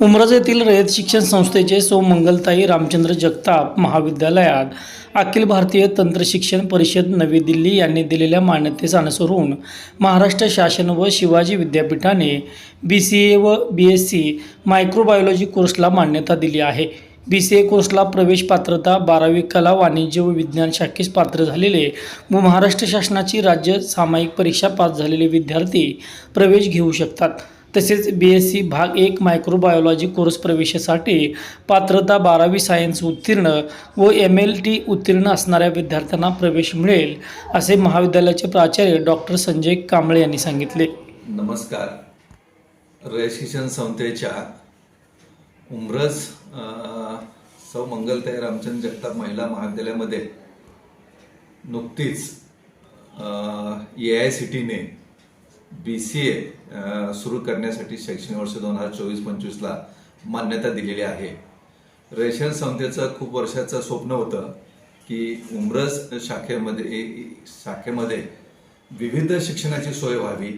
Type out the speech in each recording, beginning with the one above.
उमरज येथील रयत शिक्षण संस्थेचे सौ मंगलताई रामचंद्र जगताप महाविद्यालयात अखिल भारतीय तंत्रशिक्षण परिषद नवी दिल्ली यांनी दिलेल्या मान्यतेस अनुसरून महाराष्ट्र शासन व शिवाजी विद्यापीठाने बी सी ए व बी एस सी मायक्रोबायोलॉजी कोर्सला मान्यता दिली आहे. बी सी ए कोर्सला प्रवेश पात्रता बारावी कला वाणिज्य व विज्ञान शाखेस पात्र झालेले व महाराष्ट्र शासनाची राज्य सामायिक परीक्षा पास झालेले विद्यार्थी प्रवेश घेऊ शकतात. तसेच बी एस सी भाग एक मायक्रोबायोलॉजी कोर्स प्रवेशासाठी पात्रता बारावी सायन्स उत्तीर्ण व एम एल टी उत्तीर्ण असणाऱ्या विद्यार्थ्यांना प्रवेश मिळेल असे महाविद्यालयाचे प्राचार्य डॉक्टर संजय कांबळे यांनी सांगितले. नमस्कार. रय शिक्षण संस्थेच्या उमरज सौ मंगलताई रामचंद्र जगताप महिला महाविद्यालयामध्ये नुकतीच ए आय सी टीने बी सी ए सुरू करण्यासाठी शैक्षणिक वर्ष दोन हजार चोवीस पंचवीसला मान्यता दिलेली आहे. रेशन संस्थेचं खूप वर्षाचं स्वप्न होतं की उमरस शाखेमध्ये शाखेमध्ये विविध शिक्षणाची सोय व्हावी.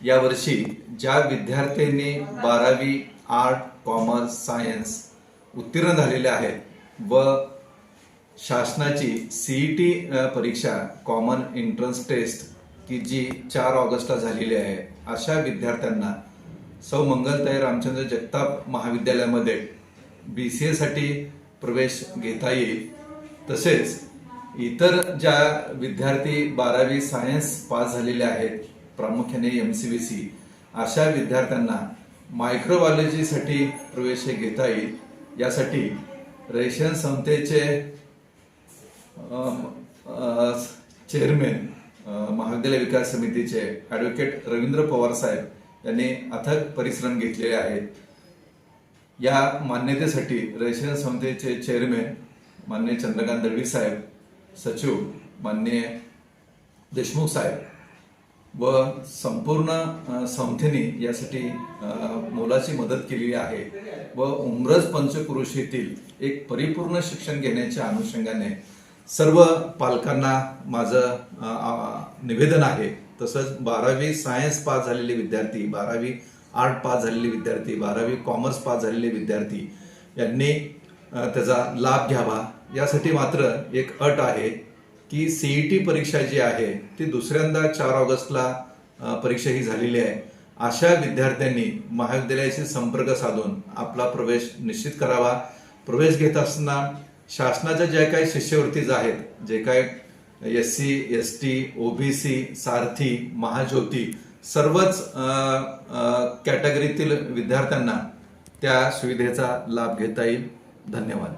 यावर्षी ज्या विद्यार्थ्यांनी बारावी आर्ट कॉमर्स सायन्स उत्तीर्ण झालेले आहेत व शासनाची सीई टी परीक्षा कॉमन एंट्रन्स टेस्ट की जी चार ऑगस्टला झालेली आहे अशा विद्यार्थ्यांना सौ मंगलताई रामचंद्र जगताप महाविद्यालयामध्ये बी सी एसाठी प्रवेश घेता येईल. तसेच इतर ज्या विद्यार्थी बारावी सायन्स पास झालेले आहेत प्रामुख्याने एम सी बी सी अशा विद्यार्थ्यांना मायक्रोबायोलॉजीसाठी प्रवेश घेता येईल. यासाठी रेशन संस्थेचे चेअरमॅन महाविद्यालय विकास समितीचे ॲडव्होकेट रवींद्र पवार साहेब यांनी अथक परिश्रम घेतलेले आहेत. या मान्यतेसाठी रेशन संस्थेचे चेअरमॅन मान्य चंद्रकांत दळवी साहेब सचिव मान्य देशमुख साहेब व संपूर्ण संस्थेने यासाठी मोलाची मदत केलेली आहे व उमरज पंचक्रोशीतील एक परिपूर्ण शिक्षण घेण्याच्या अनुषंगाने सर्व पालकांना माझं निवेदन आहे. तसंच बारावी सायन्स पास झालेले विद्यार्थी बारावी आर्ट पास झालेले विद्यार्थी बारावी कॉमर्स पास झालेले विद्यार्थी यांनी त्याचा लाभ घ्यावा. यासाठी मात्र एक अट आहे की सीई टी परीक्षा जी आहे ती दुसऱ्यांदा चार ऑगस्टला परीक्षा ही झालेली आहे. अशा विद्यार्थ्यांनी महाविद्यालयाशी संपर्क साधून आपला प्रवेश निश्चित करावा. प्रवेश घेत असताना शासनाच्या ज्या काही शिष्यवृत्तीज आहेत जे काय S C S T OBC Sarthi Mahajyoti सर्वच कॅटेगरीतील विद्यार्थ्यांना त्या सुविधेचा लाभ घेता येईल. धन्यवाद.